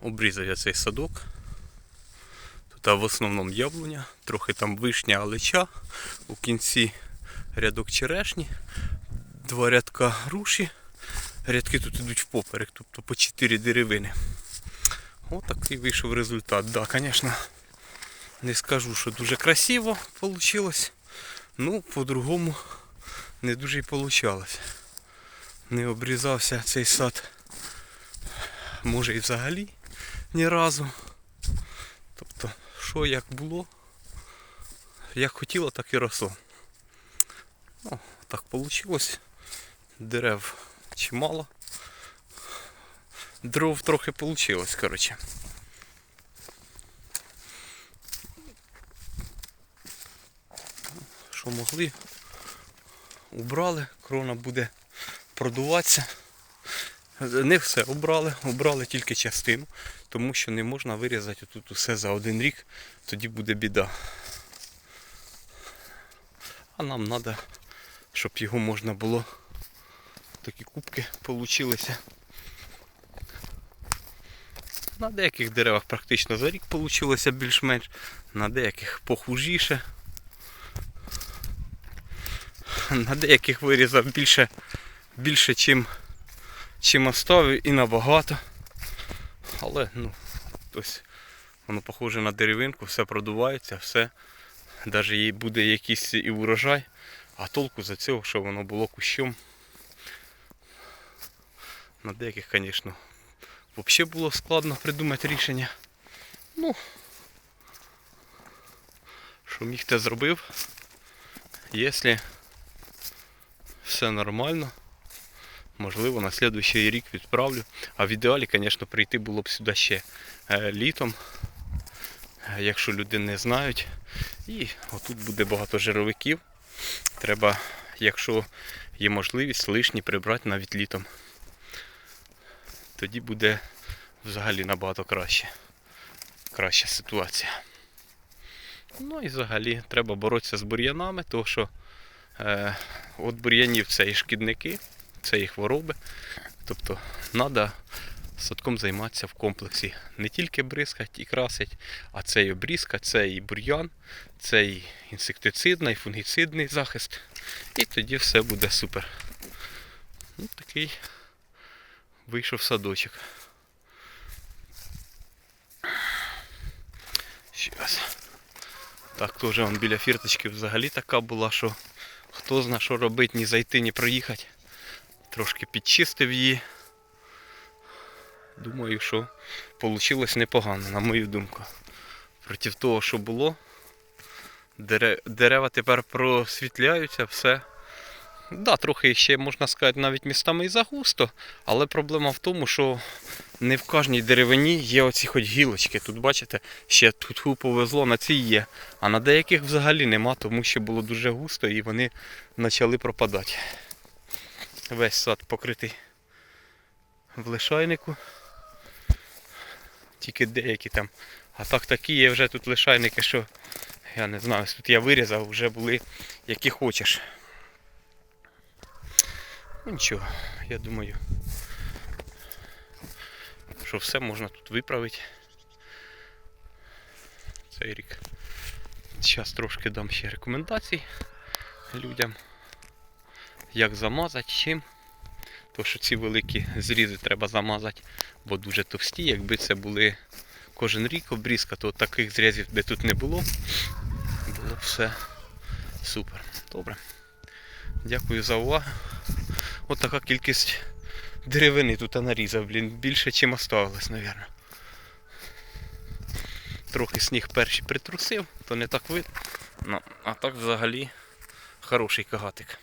Обрізав я цей садок. Тут в основному яблуня, трохи там вишня, алеча, у кінці рядок черешні, два рядка груші. Рядки тут йдуть впоперек, тобто по 4 деревини. Ось такий вийшов результат. Да, звісно, не скажу, що дуже красиво вийшло. Ну, по-другому не дуже й вийшло. Не обрізався цей сад. Може і взагалі ні разу. Тобто, що як було, як хотіло, так і росло. Ну, так вийшло. Дерев чимало. Дров трохи вийшло, коротше. Що могли, убрали, крона буде продуватися. Не все обрали, обрали тільки частину, тому що не можна вирізати тут усе за один рік, тоді буде біда. А нам треба, щоб його можна було. Такі кубки получилися. На деяких деревах практично за рік вийшло більш-менш, на деяких похужіше. На деяких вирізав більше, більше чим, чим оставив і набагато. Але ну, ось воно похоже на деревинку, все продувається, все. Навіть буде якийсь і урожай, а толку за цього, що воно було кущом. На деяких, звісно, взагалі було складно придумати рішення. Ну, що міг те зробив. Якщо все нормально, можливо, на наступний рік відправлю. А в ідеалі, звісно, прийти було б сюди ще е, літом, е, якщо люди не знають. І отут буде багато жировиків. Треба, якщо є можливість, лишні прибрати навіть літом. Тоді буде взагалі набагато краще. Краща ситуація. Ну і взагалі треба боротися з бур'янами, тому що е, от бур'янів це і шкідники, і хвороби. Тобто треба садком займатися в комплексі. Не тільки бризкать і красить, а це і обрізка, це і бур'ян, це і інсектицидний, і фунгіцидний захист. І тоді все буде супер. Ну, такий вийшов садочок. Щас. Так, теж біля фірточки взагалі така була, що хто зна, що робити, ні зайти, ні проїхати. Трошки підчистив її. Думаю, що вийшло непогано, на мою думку. Проти того, що було. Дерева тепер просвітляються, все. Да, трохи ще можна сказати, навіть містами і загусто, але проблема в тому, що не в кожній деревині є оці хоч гілочки. Тут бачите, ще тут повезло, на цій є. А на деяких взагалі нема, тому що було дуже густо і вони почали пропадати. Весь сад покритий в лишайнику. Тільки деякі там. А так такі є вже тут лишайники, що я не знаю, тут я вирізав, вже були які хочеш. Ну нічого, я думаю, що все можна тут виправити. Цей рік. Зараз трошки дам ще рекомендацій людям, як замазати, чим. То що ці великі зрізи треба замазати, бо дуже товсті. Якби це були кожен рік обрізка, то таких зрізів, де тут не було, було все супер. Добре. Дякую за увагу. От така кількість деревини тут нарізав, блін, більше, чим оставилось, мабуть. Трохи сніг перший притрусив, то не так видно. Ну, а так взагалі хороший кагатик.